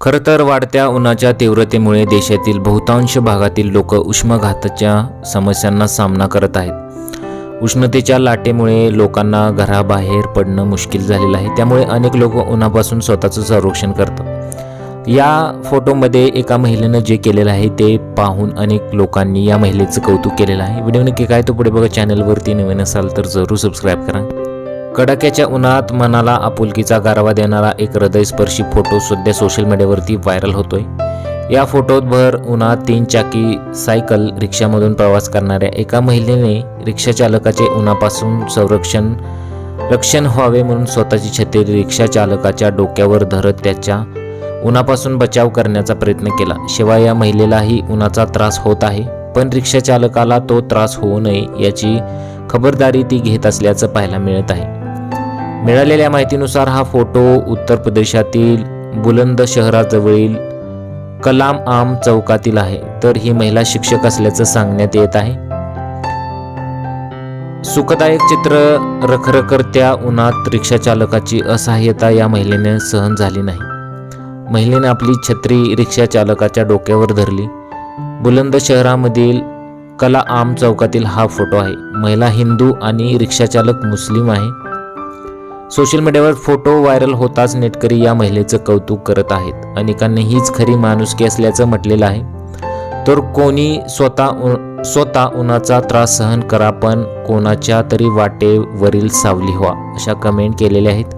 खरं तर वाढत्या उन्हाच्या तीव्रतेमुळे देशातील बहुतांश भागातील लोक उष्माघाताच्या समस्यांना सामना करत आहेत. उष्णतेच्या लाटेमुळे लोकांना घराबाहेर पडणं मुश्किल झालेलं आहे. त्यामुळे अनेक लोक उन्हापासून स्वतःचं संरक्षण करतात. या फोटोमध्ये एका महिलेनं जे केलेलं आहे ते पाहून अनेक लोकांनी या महिलेचं कौतुक केलेलं आहे. व्हिडिओ नक्की काय तो पुढे बघा. चॅनलवरती नवीन असाल तर जरूर सबस्क्राईब करा. कडाक्याच्या उन्हात मनाला आपुलकीचा गारवा देणारा एक हृदयस्पर्शी फोटो सध्या सोशल मीडियावरती व्हायरल होतोय. या फोटोत भर उन्हात तीन चाकी सायकल रिक्षामधून प्रवास करणाऱ्या एका महिलेने रिक्षाचालकाचे उन्हापासून संरक्षण रक्षण व्हावे म्हणून स्वतःची छत्री रिक्षा चालकाच्या डोक्यावर धरत त्याच्या उन्हापासून बचाव करण्याचा प्रयत्न केला. शिवाय या महिलेलाही उन्हाचा त्रास होत आहे पण रिक्षा चालकाला तो त्रास होऊ नये याची खबरदारी ती घेत असल्याचं पाहायला मिळत आहे. मिळालेल्या माहितीनुसार हा फोटो उत्तर प्रदेशातील बुलंद शहराजवळील कलाम आम चौकातील आहे. तर ही महिला शिक्षक असल्याचं सांगण्यात येत आहे. सुखदायक चित्र रखरखरत्या उन्हात रिक्षा चालकाची असहाय्यता या महिलेने सहन झाली नाही. महिलेने आपली छत्री रिक्षा चालकाच्या डोक्यावर धरली. बुलंद शहरामधील कला आम चौकातील हा फोटो आहे. महिला हिंदू आणि रिक्षाचालक मुस्लिम आहे. सोशल मीडियावर फोटो व्हायरल होताच नेटकरी या महिलेचं कौतुक करत आहेत. अनेकांनी हीच खरी माणुसकी असल्याचं म्हटलेलं आहे. तर कोणी स्वतः स्वतः उन्हाचा त्रास सहन करा पण कोणाच्या तरी वाटेवरील सावली व्हा अशा कमेंट केलेल्या आहेत.